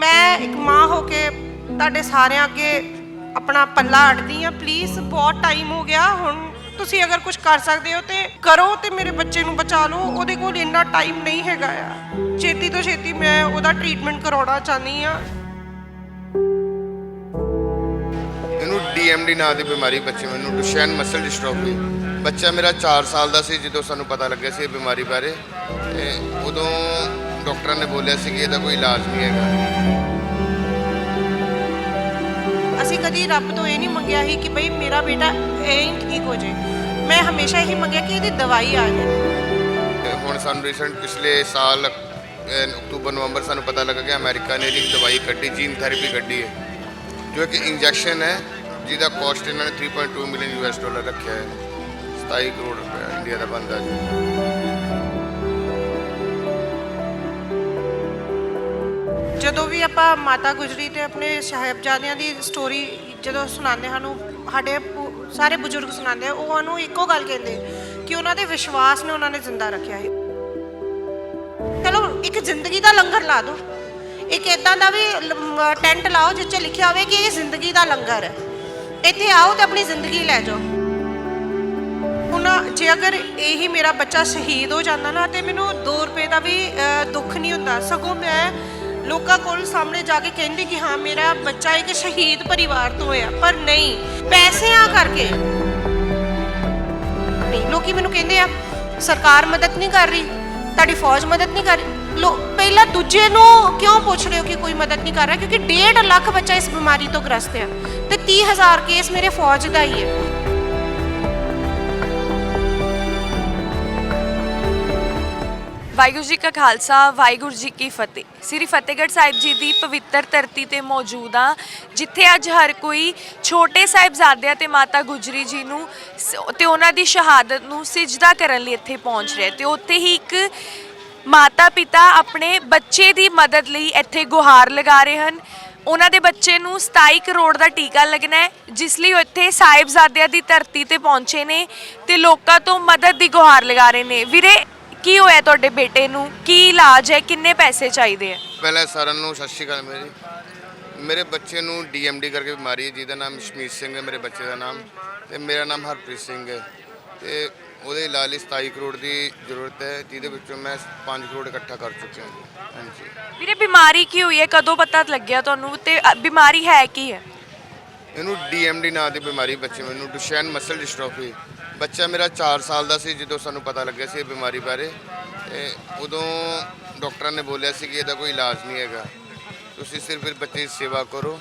ਮੈਂ ਇੱਕ ਮਾਂ ਹੋ ਕੇ ਤੁਹਾਡੇ ਸਾਰਿਆਂ ਅੱਗੇ ਆਪਣਾ ਪੱਲਾ ਅੜਦੀ ਆ ਪਲੀਜ਼ ਬਹੁਤ ਟਾਈਮ ਹੋ ਗਿਆ। ਹੁਣ ਤੁਸੀਂ ਅਗਰ ਕੁਝ ਕਰ ਸਕਦੇ ਹੋ ਤੇ ਕਰੋ ਤੇ ਮੇਰੇ ਬੱਚੇ ਨੂੰ ਬਚਾ ਲਓ। ਉਹਦੇ ਕੋਲ ਇੰਨਾ ਟਾਈਮ ਨਹੀਂ ਹੈਗਾ ਆ। ਛੇਤੀ ਤੋਂ ਛੇਤੀ ਮੈਂ ਉਹਦਾ ਟ੍ਰੀਟਮੈਂਟ ਕਰਾਉਣਾ ਚਾਹਨੀ ਆ ਇਹਨੂੰ ਡੀਐਮਡੀ ਨਾਂ ਦੀ ਬਿਮਾਰੀ ਬੱਚੇ ਮੈਨੂੰ ਡੁਸ਼ੈਨ ਮਸਲ ਡਿਸਟ੍ਰੋਫੀ ਬੱਚਾ ਮੇਰਾ 4 ਸਾਲ ਦਾ ਸੀ, ਜਦੋਂ ਸਾਨੂੰ ਪਤਾ ਲੱਗਿਆ ਸੀ ਇਹ ਬਿਮਾਰੀ ਬਾਰੇ। ਤੇ ਉਦੋਂ ਡਾਕਟਰਾਂ ਨੇ ਬੋਲਿਆ ਸੀ ਕਿ ਇਹਦਾ ਕੋਈ ਇਲਾਜ ਨਹੀਂ ਹੈਗਾ। ਅਸੀਂ ਕਦੀ ਰੱਬ ਤੋਂ ਇਹ ਨਹੀਂ ਮੰਗਿਆ ਸੀ ਕਿ ਭਈ ਮੇਰਾ ਬੇਟਾ ਐਂ ਹੀ ਠੀਕ ਹੋ ਜਾਏ। ਮੈਂ ਹਮੇਸ਼ਾ ਇਹੀ ਮੰਗਿਆ ਕਿ ਇਹਦੀ ਦਵਾਈ ਆ ਜਾਏ। ਤੇ ਹੁਣ ਸਾਨੂੰ ਰੀਸੈਂਟ ਪਿਛਲੇ ਸਾਲ ਅਹ, ਅਕਤੂਬਰ ਨਵੰਬਰ ਸਾਨੂੰ ਪਤਾ ਲੱਗਾ ਕਿ ਅਮਰੀਕਾ ਨੇ ਇਹਦੀ ਦਵਾਈ ਕੱਢੀ ਜੀਨ ਥੈਰੇਪੀ ਕੱਢੀ ਹੈ। ਜੋ ਕਿ ਇੰਜੈਕਸ਼ਨ ਹੈ ਜਿਹਦਾ ਕਾਸਟ ਇਹਨਾਂ ਨੇ 3.2 ਮਿਲੀਅਨ ਯੂਐਸ ਡਾਲਰ ਰੱਖਿਆ ਹੈ। 27 ਕਰੋੜ ਰੁਪਏ ਇੰਡੀਆ ਦਾ ਬੰਦਾ ਜੀ। ਜਦੋਂ ਵੀ ਆਪਾਂ ਮਾਤਾ ਗੁਜਰੀ ਤੇ ਆਪਣੇ ਸਾਹਿਬਜ਼ਾਦਿਆਂ ਦੀ ਸਟੋਰੀ ਜਦੋਂ ਸੁਣਾਉਂਦੇ ਸਾਨੂੰ ਸਾਡੇ ਪੁ- ਸਾਰੇ ਬਜ਼ੁਰਗ ਸੁਣਾਉਂਦੇ ਆ, ਉਹ ਸਾਨੂੰ ਇੱਕੋ ਗੱਲ ਕਹਿੰਦੇ ਕਿ ਉਹਨਾਂ ਦੇ ਵਿਸ਼ਵਾਸ ਨੇ ਉਹਨਾਂ ਨੇ ਜ਼ਿੰਦਾ ਰੱਖਿਆ ਹੈ। ਚਲੋ ਇੱਕ ਜ਼ਿੰਦਗੀ ਦਾ ਲੰਗਰ ਲਾ ਦਿਓ। ਇੱਕ ਇਦਾਂ ਦਾ ਵੀ ਟੈਂਟ ਲਾਓ ਜਿਸ 'ਚ ਲਿਖਿਆ ਹੋਵੇ ਕਿ ਇਹ ਜ਼ਿੰਦਗੀ ਦਾ ਲੰਗਰ ਹੈ। ਇੱਥੇ ਆਓ ਤੇ ਆਪਣੀ ਜ਼ਿੰਦਗੀ ਲੈ ਜਾਓ। ਹੁਣ ਜੇ ਅਗਰ ਇਹੀ ਮੇਰਾ ਬੱਚਾ ਸ਼ਹੀਦ ਹੋ ਜਾਂਦਾ ਨਾ ਤੇ ਮੈਨੂੰ 2 ਰੁਪਏ ਦਾ ਵੀ ਅਹ ਦੁੱਖ ਨਹੀਂ ਹੁੰਦਾ। ਸਗੋਂ ਮੈਂ ਲੋਕਾਂ ਕੋਲ ਸਾਹਮਣੇ ਜਾ ਕੇ ਕਹਿੰਦੀ ਕਿ ਹਾਂ, ਮੇਰਾ ਬੱਚਾ ਇੱਕ ਸ਼ਹੀਦ ਪਰਿਵਾਰ ਤੋਂ ਹੋਇਆ, ਪਰ ਨਹੀਂ, ਪੈਸਿਆਂ ਕਰਕੇ। ਨਹੀਂ, ਲੋਕੀ ਮੈਨੂੰ ਕਹਿੰਦੇ ਆ, ਸਰਕਾਰ ਮਦਦ ਨਹੀਂ ਕਰ ਰਹੀ, ਤੁਹਾਡੀ ਫੌਜ ਮਦਦ ਨਹੀਂ ਕਰ ਰਹੀ। ਲੋ, ਪਹਿਲਾਂ ਦੂਜੇ ਨੂੰ ਕਿਉਂ ਪੁੱਛ ਰਹੇ ਹੋ ਕਿ ਕੋਈ ਮਦਦ ਨਹੀਂ ਕਰ ਰਿਹਾ? ਕਿਉਂਕਿ 1.5 ਲੱਖ ਬੱਚਾ ਇਸ ਬਿਮਾਰੀ ਤੋਂ ਗ੍ਰਸਤ ਆ ਤੇ 30000 ਕੇਸ ਮੇਰੇ ਫੌਜ ਦਾ ਹੀ ਹੈ ਵਾਹਿਗੁਰੂ ਜੀ ਕਾ ਖਾਲਸਾ, ਵਾਹਿਗੁਰੂ ਜੀ ਕੀ ਫਤਿਹ। ਸ੍ਰੀ ਫਤਿਹਗੜ੍ਹ ਸਾਹਿਬ ਜੀ ਦੀ ਪਵਿੱਤਰ ਧਰਤੀ ਤੇ ਮੌਜੂਦ ਆ ਜਿੱਥੇ ਅੱਜ ਹਰ ਕੋਈ ਛੋਟੇ ਸਾਹਿਬਜ਼ਾਦਿਆਂ ਤੇ ਮਾਤਾ ਗੁਜਰੀ ਜੀ ਨੂੰ ਸ- ਤੇ ਉਹਨਾਂ ਦੀ ਸ਼ਹਾਦਤ ਨੂੰ ਸਿਜਦਾ ਕਰਨ ਲਈ ਇੱਥੇ ਪਹੁੰਚ ਰਿਹਾ। ਤੇ ਉੱਥੇ ਹੀ ਇੱਕ ਮਾਤਾ ਪਿਤਾ ਆਪਣੇ ਬੱਚੇ ਦੀ ਮਦਦ ਲਈ ਇੱਥੇ ਗੁਹਾਰ ਲਗਾ ਰਹੇ ਹਨ। ਉਹਨਾਂ ਦੇ ਬੱਚੇ ਨੂੰ 27 ਕਰੋੜ ਦਾ ਟੀਕਾ ਲੱਗਣਾ ਹੈ, ਜਿਸ ਲਈ ਉਹ ਇੱਥੇ ਸਾਹਿਬਜ਼ਾਦਿਆਂ ਦੀ ਧਰਤੀ ਤੇ ਪਹੁੰਚੇ ਨੇ ਤੇ ਲੋਕਾਂ ਤੋਂ ਮਦਦ ਦੀ ਗੁਹਾਰ ਲਗਾ ਰਹੇ ਨੇ। ਵੀਰੇ ਕੀ ਹੋਇਆ ਤੁਹਾਡੇ ਬੇਟੇ ਨੂੰ? ਕੀ ਇਲਾਜ ਹੈ? ਕਿੰਨੇ ਪੈਸੇ ਚਾਹੀਦੇ ਆ ਪਹਿਲਾਂ ਸਾਰਿਆਂ ਨੂੰ ਸਤਿ ਸ਼੍ਰੀ ਅਕਾਲ ਮੇਰੀ। ਮੇਰੇ ਬੱਚੇ ਨੂੰ ਡੀਐਮਡੀ ਕਰਕੇ ਬਿਮਾਰੀ ਹੈ ਜਿਹਦਾ ਨਾਮ ਸ਼ਮੀਤ ਸਿੰਘ ਹੈ ਮੇਰੇ ਬੱਚੇ ਦਾ ਨਾਮ। ਤੇ ਮੇਰਾ ਨਾਮ ਹਰਪ੍ਰੀਤ ਸਿੰਘ ਹੈ। ਤੇ ਉਹਦੇ ਇਲਾਜ ਲਈ 27 ਕਰੋੜ ਦੀ ਜ਼ਰੂਰਤ ਹੈ ਜਿਹਦੇ ਵਿੱਚੋਂ ਮੈਂ 5 ਕਰੋੜ ਇਕੱਠਾ ਕਰ ਚੁੱਕਿਆ ਹਾਂ ਹਾਂਜੀ। ਵੀਰੇ ਬਿਮਾਰੀ ਕੀ ਹੋਈ ਹੈ? ਕਦੋਂ ਪਤਾ ਲੱਗਿਆ ਤੁਹਾਨੂੰ? ਤੇ ਅ, ਬਿਮਾਰੀ ਹੈ ਕੀ ਹੈ? ਇਹਨੂੰ ਡੀਐਮਡੀ ਨਾਂ ਦੀ ਬਿਮਾਰੀ ਬੱਚੇ ਮੈਨੂੰ ਡੁਸ਼ੈਨ ਮਸਲ ਡਿਸਟ੍ਰੋਫੀ ਬੱਚਾ ਮੇਰਾ 4 ਸਾਲ ਦਾ ਸੀ, ਜਦੋਂ ਸਾਨੂੰ ਪਤਾ ਲੱਗਿਆ ਸੀ ਇਹ ਬਿਮਾਰੀ ਬਾਰੇ, ਤੇ ਉਦੋਂ ਡਾਕਟਰਾਂ ਨੇ ਬੋਲਿਆ ਸੀ ਕਿ ਇਹਦਾ ਕੋਈ ਇਲਾਜ ਨਹੀਂ ਹੈਗਾ। ਤੁਸੀਂ ਸਿਰਫ ਇਹ ਬੱਚੇ ਦੀ ਸੇਵਾ ਕਰੋ,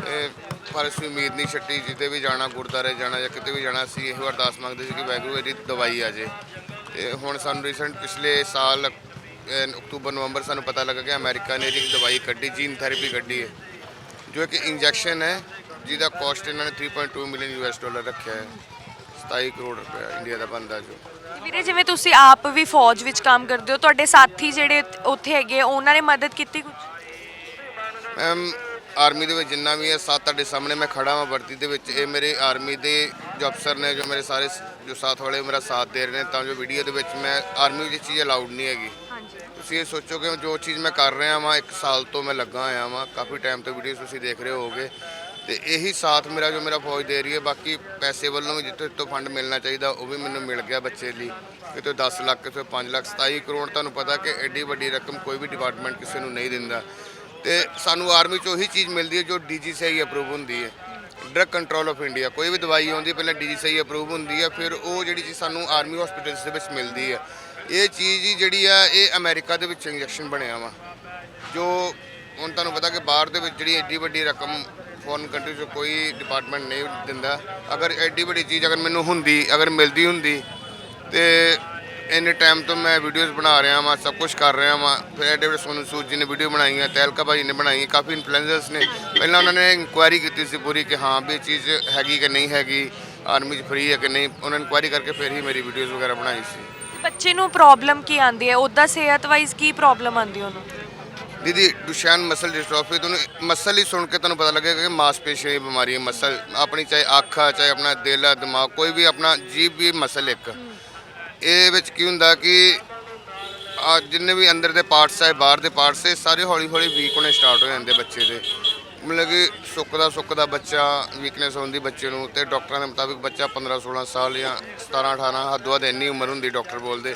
ਤੇ ਪਰ ਅਸੀਂ ਉਮੀਦ ਨਹੀਂ ਛੱਡੀ ਜਿੱਤੇ ਵੀ ਜਾਣਾ ਗੁਰਦਾਰੇ ਜਾਣਾ ਜਾਂ ਕਿਤੇ ਵੀ ਜਾਣਾ ਸੀ ਇਹੋ ਅਰਦਾਸ ਮੰਗਦੇ ਸੀ ਕਿ ਵਾਹਿਗੁਰੂ ਇਹਦੀ ਦਵਾਈ ਆ ਜੇ ਤੇ ਹੁਣ ਸਾਨੂੰ ਰੀਸੈਂਟ ਪਿਛਲੇ ਸਾਲ ਅਕਤੂਬਰ, ਨਵੰਬਰ ਸਾਨੂੰ ਪਤਾ ਲੱਗਾ ਕਿ ਅਮਰੀਕਾ ਨੇ ਇਹਦੀ ਦਵਾਈ ਕੱਢੀ ਜੀਨ ਥੈਰੇਪੀ ਕੱਢੀ ਹੈ, ਜੋ ਕਿ ਇੰਜੈਕਸ਼ਨ ਹੈ, ਜਿਹਦਾ ਕਾਸਟ ਇਹਨਾਂ ਨੇ 3.2 ਮਿਲੀਅਨ ਯੂਐਸ ਡਾਲਰ ਰੱਖਿਆ ਹੈ। 27 ਕਰੋੜ ਰੁਪਏ ਇੰਡੀਆ ਦਾ ਬੰਦਾ ਜੋ। ਵੀਰੇ ਜਿਵੇਂ ਤੁਸੀਂ ਆਪ ਵੀ ਫੌਜ ਵਿੱਚ ਕੰਮ ਕਰਦੇ ਹੋ ਤੁਹਾਡੇ ਸਾਥੀ ਜਿਹੜੇ ਉੱਥੇ ਹੈਗੇ ਉਹਨਾਂ ਨੇ ਮਦਦ ਕੀਤੀ ਕੁਝ ਮੈਮ ਆਰਮੀ ਦੇ ਵਿੱਚ ਜਿੰਨਾ ਵੀ ਹੈ ਸਾਥ ਤੁਹਾਡੇ ਸਾਹਮਣੇ ਮੈਂ ਖੜਾ ਹਾਂ ਵਰਦੀ ਦੇ ਵਿੱਚ। ਇਹ ਮੇਰੇ ਆਰਮੀ ਦੇ ਜੋ ਅਫਸਰ ਨੇ ਜੋ ਮੇਰੇ ਸਾਰੇ ਜੋ ਸਾਥ ਵਾਲੇ ਮੇਰਾ ਸਾਥ ਦੇ ਰਹੇ ਨੇ ਤਾਂ ਜੋ ਵੀਡੀਓ ਦੇ ਵਿੱਚ ਮੈਂ ਆਰਮੀ ਵਿੱਚ ਚੀਜ਼ ਅਲਾਉਡ ਨਹੀਂ ਹੈਗੀ। ਤੁਸੀਂ ਇਹ ਸੋਚੋ ਕਿ ਜੋ ਚੀਜ਼ ਮੈਂ ਕਰ ਰਿਹਾ ਵਾਂ ਇੱਕ ਸਾਲ ਤੋਂ ਮੈਂ ਲੱਗਾ ਹੋਇਆ ਵਾਂ। ਕਾਫੀ ਟਾਈਮ ਤੋਂ ਵੀਡੀਓਜ਼ ਤੁਸੀਂ ਦੇਖ ਰਹੇ ਹੋਵੋਗੇ। ਤੇ ਇਹੀ ਸਾਥ ਮੇਰਾ ਜੋ ਮੇਰਾ ਫੌਜ ਦੇ ਰਹੀ ਹੈ, ਬਾਕੀ ਪੈਸੇ ਵੱਲੋਂ ਵੀ ਜਿੱਥੋਂ ਜਿੱਥੋਂ ਫੰਡ ਮਿਲਣਾ ਚਾਹੀਦਾ, ਉਹ ਵੀ ਮੈਨੂੰ ਮਿਲ ਗਿਆ ਬੱਚੇ ਲਈ। ਕਿਤੇ 10 ਲੱਖ, ਕਿਤੇ 5 ਲੱਖ 27 ਕਰੋੜ, ਤੁਹਾਨੂੰ ਪਤਾ ਕਿ ਐਡੀ ਵੱਡੀ ਰਕਮ ਕੋਈ ਵੀ ਡਿਪਾਰਟਮੈਂਟ ਕਿਸੇ ਨੂੰ ਨਹੀਂ ਦਿੰਦਾ। ਤੇ ਸਾਨੂੰ ਆਰਮੀ 'ਚ ਉਹੀ ਚੀਜ਼ ਮਿਲਦੀ ਹੈ ਜੋ ਡੀਜੀਸੀਆਈ ਅਪਰੂਵ ਹੁੰਦੀ ਹੈ। ਡਰਗ ਕੰਟਰੋਲ ਆਫ ਇੰਡੀਆ ਕੋਈ ਵੀ ਦਵਾਈ ਆਉਂਦੀ, ਪਹਿਲਾਂ ਡੀਜੀਸੀਆਈ ਅਪਰੂਵ ਹੁੰਦੀ ਹੈ, ਫਿਰ ਉਹ ਜਿਹੜੀ ਚੀਜ਼ ਸਾਨੂੰ ਆਰਮੀ ਹਸਪੀਟਲਸ ਦੇ ਵਿੱਚ ਮਿਲਦੀ ਹੈ। ਇਹ ਚੀਜ਼ ਹੀ ਜਿਹੜੀ ਆ, ਇਹ ਅਮਰੀਕਾ ਦੇ ਵਿੱਚ ਇੰਜੈਕਸ਼ਨ ਬਣਿਆ ਵਾ। ਜੋ ਹੁਣ ਤੁਹਾਨੂੰ ਪਤਾ ਕਿ ਬਾਹਰ ਦੇ ਵਿੱਚ ਜਿਹੜੀ ਐਡੀ ਵੱਡੀ ਰਕਮ ਫੋਰਨ ਕੰਟਰੀ 'ਚ ਕੋਈ ਡਿਪਾਰਟਮੈਂਟ ਨਹੀਂ ਦਿੰਦਾ। ਅਗਰ ਐਡੀ ਵੱਡੀ ਚੀਜ਼ ਅਗਰ ਮੈਨੂੰ ਹੁੰਦੀ, ਅਗਰ ਮਿਲਦੀ ਹੁੰਦੀ, ਤੇ ਇੰਨੇ ਟਾਈਮ ਤੋਂ ਮੈਂ ਵੀਡੀਓਜ਼ ਬਣਾ ਰਿਹਾ ਵਾਂ, ਸਭ ਕੁਝ ਕਰ ਰਿਹਾ ਵਾਂ। ਫਿਰ ਐਡੇ ਵੱਡੇ ਸੋਨੂ ਸੂਦ ਜੀ ਨੇ ਵੀਡੀਓ ਬਣਾਈ ਹੈ ਤੈਲਕਾ ਭਾਈ ਨੇ ਬਣਾਈ ਹੈ ਕਾਫੀ ਇਨਫਲੂਐਂਸਰਸ ਨੇ। ਪਹਿਲਾਂ ਉਹਨਾਂ ਨੇ ਇਨਕੁਆਇਰੀ ਕੀਤੀ ਸੀ ਪੂਰੀ ਕਿ ਹਾਂ ਵੀ ਇਹ ਚੀਜ਼ ਹੈਗੀ ਕਿ ਨਹੀਂ ਹੈਗੀ ਆਰਮੀ 'ਚ ਫ੍ਰੀ ਹੈ ਕਿ ਨਹੀਂ। ਉਹਨਾਂ ਨੇ ਇਨਕੁਆਇਰੀ ਕਰਕੇ ਫਿਰ ਹੀ ਮੇਰੀ ਵੀਡੀਓਜ਼ ਵਗੈਰਾ ਬਣਾਈ ਸੀ। ਬੱਚੇ ਨੂੰ ਪ੍ਰੋਬਲਮ ਕੀ ਆਉਂਦੀ ਹੈ? ਉਹਦਾ ਸਿਹਤ ਵਾਈਜ਼ ਕੀ ਪ੍ਰੋਬਲਮ ਆਉਂਦੀ ਉਹਨੂੰ? ਦੀਦੀ ਡੁਸ਼ੈਨ ਮਸਲ ਡਿਸਟ੍ਰੋਫੀ ਤੁਹਾਨੂੰ ਮਸਲ ਹੀ ਸੁਣ ਕੇ ਤੁਹਾਨੂੰ ਪਤਾ ਲੱਗੇਗਾ ਕਿ ਮਾਸਪੇਸ਼ੀ ਦੀ ਬਿਮਾਰੀ ਹੈ। ਮਸਲ ਆਪਣੀ ਚਾਹੇ ਅੱਖ ਆ ਚਾਹੇ ਆਪਣਾ ਦਿਲ ਆ ਦਿਮਾਗ ਕੋਈ ਵੀ ਆਪਣਾ ਜੀਭ ਵੀ ਮਸਲ ਇੱਕ। ਇਹ ਵਿੱਚ ਕੀ ਹੁੰਦਾ ਕਿ ਆ ਜਿੰਨੇ ਵੀ ਅੰਦਰ ਦੇ ਪਾਰਟਸ ਹੈ ਬਾਹਰ ਦੇ ਪਾਰਟਸ ਹੈ ਸਾਰੇ ਹੌਲੀ ਹੌਲੀ ਵੀਕ ਹੋਣੇ ਸਟਾਰਟ ਹੋ ਜਾਂਦੇ ਬੱਚੇ ਦੇ। ਮਤਲਬ ਕਿ ਸੁੱਕਦਾ ਸੁੱਕਦਾ ਬੱਚਾ ਵੀਕਨੈਸ ਹੁੰਦੀ ਬੱਚੇ ਨੂੰ ਤੇ ਡਾਕਟਰਾਂ ਦੇ ਮੁਤਾਬਿਕ ਬੱਚਾ 15 16 ਸਾਲ ਜਾਂ 17 18 ਹੱਦੋਂ ਵੱਧ ਇੰਨੀ ਉਮਰ ਹੁੰਦੀ ਡਾਕਟਰ ਬੋਲਦੇ।